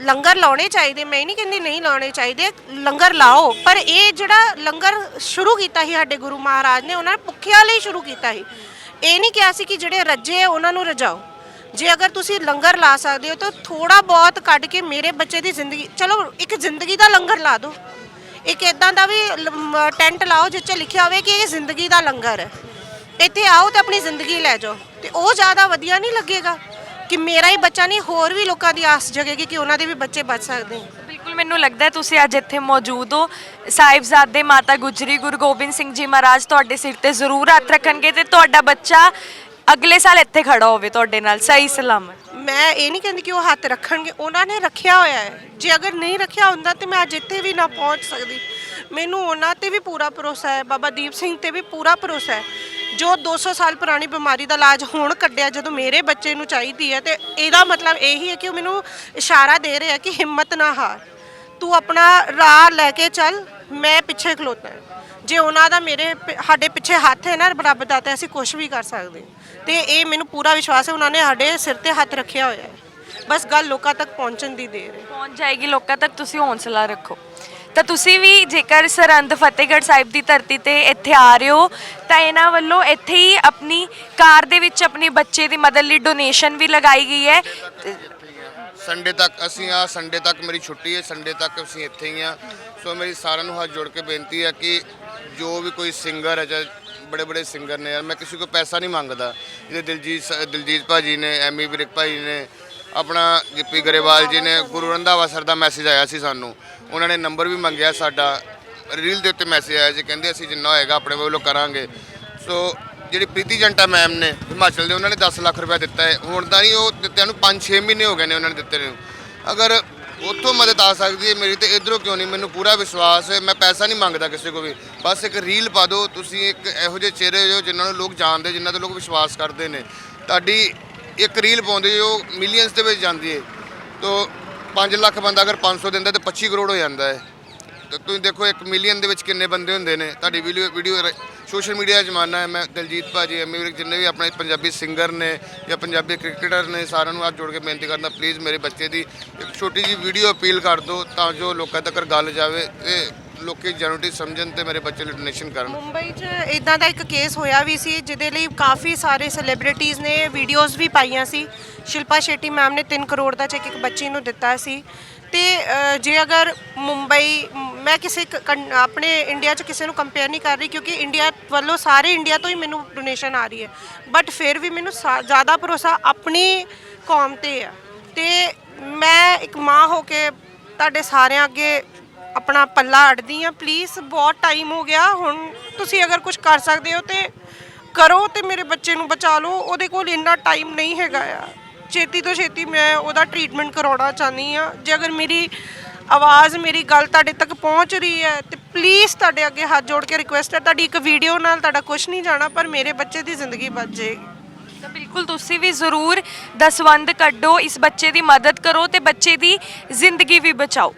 ਲੰਗਰ ਲਾਉਣੇ ਚਾਹੀਦੇ, ਮੈਂ ਨਹੀਂ ਕਹਿੰਦੀ ਨਹੀਂ ਲਾਉਣੇ ਚਾਹੀਦੇ, ਲੰਗਰ ਲਾਓ। ਪਰ ਇਹ ਜਿਹੜਾ ਲੰਗਰ ਸ਼ੁਰੂ ਕੀਤਾ ਸੀ ਸਾਡੇ ਗੁਰੂ ਮਹਾਰਾਜ ਨੇ, ਉਹਨਾਂ ਨੇ ਭੁੱਖਿਆਂ ਲਈ ਸ਼ੁਰੂ ਕੀਤਾ ਸੀ। ਇਹ ਨਹੀਂ ਕਿਹਾ ਸੀ ਕਿ ਜਿਹੜੇ ਰੱਜੇ ਆ, ਉਹਨਾਂ ਨੂੰ ਰਜਾਓ। ਜੇ ਅਗਰ ਤੁਸੀਂ ਲੰਗਰ ਲਾ ਸਕਦੇ ਹੋ, ਤਾਂ ਥੋੜਾ ਬਹੁਤ ਕੱਢ ਕੇ ਮੇਰੇ ਬੱਚੇ ਦੀ ਜ਼ਿੰਦਗੀ, ਚਲੋ ਇੱਕ ਜ਼ਿੰਦਗੀ ਦਾ ਲੰਗਰ ਲਾ ਦਿਓ। ਇੱਕ ਇਦਾਂ ਦਾ ਵੀ ਟੈਂਟ ਲਾਓ ਜਿਸ 'ਚ ਲਿਖਿਆ ਹੋਵੇ ਕਿ ਇਹ ਜ਼ਿੰਦਗੀ ਦਾ ਲੰਗਰ ਹੈ। ਇੱਥੇ ਆਓ ਤੇ ਆਪਣੀ ਜ਼ਿੰਦਗੀ ਲੈ ਜਾਓ। ਤੇ ਉਹ ਜ਼ਿਆਦਾ ਵਧੀਆ ਨਹੀਂ ਲੱਗੇਗਾ। ਕਿ ਮੇਰਾ ਹੀ ਬੱਚਾ ਨਹੀਂ ਹੋਰ ਵੀ ਲੋਕਾਂ ਦੀ ਆਸ ਜਗੇਗੀ ਕਿ ਉਹਨਾਂ ਦੇ ਵੀ ਬੱਚੇ ਬਚ ਸਕਦੇ ਨੇ। ਬਿਲਕੁਲ ਮੈਨੂੰ ਲੱਗਦਾ ਹੈ ਤੁਸੀਂ ਅੱਜ ਇੱਥੇ ਮੌਜੂਦ ਹੋ। ਸਾਹਿਬਜ਼ਾਦੇ ਮਾਤਾ ਗੁਜਰੀ ਗੁਰੂ ਗੋਬਿੰਦ ਸਿੰਘ ਜੀ ਮਹਾਰਾਜ ਤੁਹਾਡੇ ਸਿਰ ਤੇ ਜ਼ਰੂਰ ਹੱਥ ਰੱਖਣਗੇ ਤੇ ਤੁਹਾਡਾ ਬੱਚਾ ਅਗਲੇ ਸਾਲ ਇੱਥੇ ਖੜਾ ਹੋਵੇ ਤੁਹਾਡੇ ਨਾਲ ਸਹੀ ਸਲਾਮਤ। ਮੈਂ ਇਹ ਨਹੀਂ ਕਹਿੰਦੀ ਕਿ ਉਹ ਹੱਥ ਰੱਖਣਗੇ ਉਹਨਾਂ ਨੇ ਰੱਖਿਆ ਹੋਇਆ ਹੈ। ਜੇ ਅਗਰ ਨਹੀਂ ਰੱਖਿਆ ਹੁੰਦਾ ਤੇ ਮੈਂ ਅੱਜ ਇੱਥੇ ਵੀ ਨਾ ਪਹੁੰਚ ਸਕਦੀ। ਮੈਨੂੰ ਉਹਨਾਂ ਤੇ ਵੀ ਪੂਰਾ ਭਰੋਸਾ ਹੈ ਬਾਬਾ ਦੀਪ ਸਿੰਘ ਤੇ ਵੀ ਪੂਰਾ ਭਰੋਸਾ ਹੈ। ਜੋ 200 ਸਾਲ ਪੁਰਾਣੀ ਬਿਮਾਰੀ ਦਾ ਇਲਾਜ ਹੁਣ ਕੱਢਿਆ, ਜਦੋਂ ਮੇਰੇ ਬੱਚੇ ਨੂੰ ਚਾਹੀਦੀ ਹੈ, ਤੇ ਇਹਦਾ ਮਤਲਬ ਇਹੀ ਹੈ ਕਿ ਉਹ ਮੈਨੂੰ ਇਸ਼ਾਰਾ ਦੇ ਰਿਹਾ ਕਿ ਹਿੰਮਤ ਨਾ ਹਾਰ ਤੂੰ ਆਪਣਾ ਰਾਹ ਲੈ ਕੇ ਚੱਲ, ਮੈਂ ਪਿੱਛੇ ਖਲੋਤਾ ਹਾਂ। ਜੇ ਉਹਨਾਂ ਦਾ ਮੇਰੇ ਪ- ਸਾਡੇ ਪਿੱਛੇ ਹੱਥ ਹੈ ਨਾ, ਰੱਬ ਦਾ, ਤੇ ਅਸੀਂ ਕੁਝ ਵੀ ਕਰ ਸਕਦੇ ਹਾਂ। ਤੇ ਇਹ ਮੈਨੂੰ ਪੂਰਾ ਵਿਸ਼ਵਾਸ ਹੈ, ਉਹਨਾਂ ਨੇ ਸਾਡੇ ਸਿਰ ਤੇ ਹੱਥ ਰੱਖਿਆ ਹੋਇਆ ਹੈ ਬਸ ਗੱਲ ਲੋਕਾਂ ਤੱਕ ਪਹੁੰਚਣ ਦੀ ਦੇਰ ਹੈ ਪਹੁੰਚ ਜਾਏਗੀ ਲੋਕਾਂ ਤੱਕ, ਤੁਸੀਂ ਹੌਂਸਲਾ ਰੱਖੋ ਤਾਂ ਤੁਸੀਂ ਵੀ ਜੇਕਰ ਸਰਹੰਦ ਫਤਿਹਗੜ੍ਹ ਸਾਹਿਬ ਦੀ ਧਰਤੀ ਤੇ ਇੱਥੇ ਆ ਰਹੇ ਹੋ, ਤਾਂ ਇਹਨਾਂ ਵੱਲੋਂ ਇੱਥੇ ਹੀ ਆਪਣੀ ਕਾਰ ਦੇ ਵਿੱਚ ਆਪਣੇ ਬੱਚੇ ਦੀ ਮਦਦ ਲਈ ਡੋਨੇਸ਼ਨ ਵੀ ਲਗਾਈ ਗਈ ਹੈ। ਸੰਡੇ ਤੱਕ ਅਸੀਂ ਆ, ਸੰਡੇ ਤੱਕ ਮੇਰੀ ਛੁੱਟੀ ਹੈ, ਸੰਡੇ ਤੱਕ ਅਸੀਂ ਇੱਥੇ ਹੀ ਆ। ਸੋ ਮੇਰੀ ਸਾਰਿਆਂ ਨੂੰ ਹੱਥ ਜੋੜ ਕੇ ਬੇਨਤੀ ਹੈ ਕਿ ਜੋ ਵੀ ਕੋਈ ਸਿੰਗਰ ਹੈ, ਜਾਂ ਬੜੇ ਬੜੇ ਸਿੰਗਰ ਨੇ ਯਾਰ, ਮੈਂ ਕਿਸੇ ਕੋਲ ਪੈਸਾ ਨਹੀਂ ਮੰਗਦਾ। ਜਿਹਦੇ ਦਿਲਜੀਤ ਸ- ਦਿਲਜੀਤ ਭਾਜੀ ਨੇ, ਐਮੀ ਵਿਰਕ ਭਾਜੀ ਨੇ, ਆਪਣਾ ਗਿੱਪੀ ਗਰੇਵਾਲ ਜੀ ਨੇ, ਗੁਰੂ ਰੰਧਾਵਾ ਸਰ ਦਾ ਮੈਸੇਜ ਆਇਆ ਸੀ ਸਾਨੂੰ। ਉਹਨਾਂ ਨੇ ਨੰਬਰ ਵੀ ਮੰਗਿਆ ਸਾਡਾ। ਰੀਲ ਦੇ ਉੱਤੇ ਮੈਸੇਜ ਆਇਆ ਸੀ ਕਹਿੰਦੇ ਅਸੀਂ ਜਿੰਨਾ ਹੋਏਗਾ ਆਪਣੇ ਵੱਲੋਂ ਕਰਾਂਗੇ। ਸੋ ਜਿਹੜੀ ਪ੍ਰੀਤੀ ਜੰਟਾ ਮੈਮ ਨੇ, ਹਿਮਾਚਲ ਦੇ, ਉਹਨਾਂ ਨੇ 10 ਲੱਖ ਰੁਪਏ ਦਿੱਤਾ ਹੈ। ਹੁਣ ਤਾਂ ਨਹੀਂ ਉਹ ਦਿੱਤਿਆਂ ਨੂੰ 5-6 ਮਹੀਨੇ ਹੋ ਗਏ ਨੇ ਉਹਨਾਂ ਨੇ ਦਿੱਤੇ ਨੂੰ। ਅਗਰ ਉੱਥੋਂ ਮਦਦ ਆ ਸਕਦੀ ਹੈ ਮੇਰੀ ਤੇ ਇਧਰੋਂ ਕਿਉਂ ਨਹੀਂ? ਮੈਨੂੰ ਪੂਰਾ ਵਿਸ਼ਵਾਸ ਹੈ, ਮੈਂ ਪੈਸਾ ਨਹੀਂ ਮੰਗਦਾ ਕਿਸੇ ਕੋ ਵੀ। ਬਸ ਇੱਕ ਰੀਲ ਪਾ ਦਿਓ, ਤੁਸੀਂ ਇੱਕ ਇਹੋ ਜਿਹੇ ਚਿਹਰੇ ਹੋ ਜਿਨ੍ਹਾਂ ਨੂੰ ਲੋਕ ਜਾਣਦੇ, ਜਿਨ੍ਹਾਂ ਤੇ ਲੋਕ ਵਿਸ਼ਵਾਸ ਕਰਦੇ ਨੇ। ਤੁਹਾਡੀ ਇੱਕ ਰੀਲ ਪਾਉਂਦੇ ਜੋ ਮਿਲੀਅਨਸ ਦੇ ਵਿੱਚ ਜਾਂਦੀ ਹੈ। ਤੋ 5 ਲੱਖ ਬੰਦਾ ਅਗਰ 500 ਦਿੰਦਾ ਤੇ 25 ਕਰੋੜ ਹੋ ਜਾਂਦਾ ਹੈ। ਤੇ ਤੁਸੀਂ ਦੇਖੋ 1 ਮਿਲੀਅਨ ਦੇ ਵਿੱਚ ਕਿੰਨੇ ਬੰਦੇ ਹੁੰਦੇ ਨੇ। ਤੁਹਾਡੀ ਵੀਡੀਓ ਵੀਡੀਓ ਸੋਸ਼ਲ ਮੀਡੀਆ ਦਾ ਜ਼ਮਾਨਾ ਹੈ। ਮੈਂ ਦਲਜੀਤ ਭਾਜੀ ਐਮੀ ਵਿਰਕ ਜਿੰਨੇ ਵੀ ਆਪਣੇ ਪੰਜਾਬੀ ਸਿੰਗਰ ਨੇ ਜਾਂ ਪੰਜਾਬੀ ਕ੍ਰਿਕਟਰ ਨੇ, ਸਾਰਿਆਂ ਨੂੰ ਹੱਥ ਜੋੜ ਕੇ ਬੇਨਤੀ ਕਰਦਾ ਪਲੀਜ਼ ਮੇਰੇ ਬੱਚੇ ਦੀ ਇੱਕ ਛੋਟੀ ਜਿਹੀ ਵੀਡੀਓ ਅਪੀਲ ਕਰ ਦਿਓ ਤਾਂ ਜੋ ਲੋਕਾਂ ਤੱਕ ਗੱਲ ਜਾਵੇ ਤੇ ਲੋਕੀ ਜੈਨੂਟੀ ਸਮਝਣ ਤੇ ਮੇਰੇ ਬੱਚੇ ਲਈ ਡੋਨੇਸ਼ਨ ਕਰਨ। ਮੁੰਬਈ 'ਚ ਇਦਾਂ ਦਾ ਇੱਕ ਕੇਸ ਹੋਇਆ ਵੀ ਸੀ ਜਿਹਦੇ ਲਈ ਕਾਫੀ ਸਾਰੇ ਸੈਲੀਬ੍ਰਿਟੀਜ਼ ਨੇ ਵੀਡੀਓਜ਼ ਵੀ ਪਾਈਆਂ ਸੀ। ਸ਼ਿਲਪਾ ਸ਼ੇਟੀ ਮੈਮ ਨੇ 3 ਕਰੋੜ ਦਾ ਚੈੱਕ ਇੱਕ ਬੱਚੀ ਨੂੰ ਦਿੱਤਾ ਸੀ। ਤੇ ਅ, ਜੇ ਅਗਰ ਮੁੰਬਈ ਮ- ਮੈਂ ਕਿਸੇ ਕ- ਕੰ- ਆਪਣੇ ਇੰਡੀਆ 'ਚ ਕਿਸੇ ਨੂੰ ਕੰਪੇਅਰ ਨਹੀਂ ਕਰ ਰਹੀ ਕਿਉਂਕਿ ਇੰਡੀਆ ਵੱਲੋਂ ਸਾਰੇ ਇੰਡੀਆ ਤੋਂ ਹੀ ਮੈਨੂੰ ਡੋਨੇਸ਼ਨ ਆ ਰਹੀ ਹੈ। ਬਟ ਫਿਰ ਵੀ ਮੈਨੂੰ ਸਾ- ਜ਼ਿਆਦਾ ਭਰੋਸਾ ਆਪਣੀ ਕੌਮ ਤੇ ਆ ਤੇ ਮੈਂ ਇੱਕ ਮਾਂ ਹੋ ਕੇ ਤੁਹਾਡੇ ਸਾਰਿਆਂ ਅੱਗੇ ਆਪਣਾ ਪੱਲਾ ਅੜਦੀ ਆ। ਪਲੀਜ਼ ਬਹੁਤ ਟਾਈਮ ਹੋ ਗਿਆ। ਹੁਣ ਤੁਸੀਂ ਅਗਰ ਕੁਝ ਕਰ ਸਕਦੇ ਹੋ ਤੇ ਕਰੋ ਤੇ ਮੇਰੇ ਬੱਚੇ ਨੂੰ ਬਚਾ ਲਓ। ਉਹਦੇ ਕੋਲ ਇੰਨਾ ਟਾਈਮ ਨਹੀਂ ਹੈਗਾ ਆ। ਛੇਤੀ ਤੋਂ ਛੇਤੀ ਮੈਂ ਉਹਦਾ ਟ੍ਰੀਟਮੈਂਟ ਕਰਾਉਣਾ ਚਾਹਨੀ ਆ। ਜੇ ਅਗਰ ਮੇਰੀ ਆਵਾਜ਼, ਮੇਰੀ ਗੱਲ ਤੁਹਾਡੇ ਤੱਕ ਪਹੁੰਚ ਰਹੀ ਹੈ, ਤੇ ਪਲੀਜ਼ ਤੁਹਾਡੇ ਅੱਗੇ ਹੱਥ ਜੋੜ ਕੇ ਰਿਕੁਐਸਟ ਹੈ। ਤੁਹਾਡੀ ਇੱਕ ਵੀਡੀਓ ਨਾਲ ਤੁਹਾਡਾ ਕੁਝ ਨਹੀਂ ਜਾਣਾ, ਪਰ ਮੇਰੇ ਬੱਚੇ ਦੀ ਜ਼ਿੰਦਗੀ ਬਚ ਜਾਏਗੀ। ਤਾਂ ਬਿਲਕੁਲ ਤੁਸੀਂ ਵੀ ਜ਼ਰੂਰ ਦਸਵੰਦ ਕੱਢੋ, ਇਸ ਬੱਚੇ ਦੀ ਮਦਦ ਕਰੋ ਤੇ ਬੱਚੇ ਦੀ ਜ਼ਿੰਦਗੀ ਵੀ ਬਚਾਓ।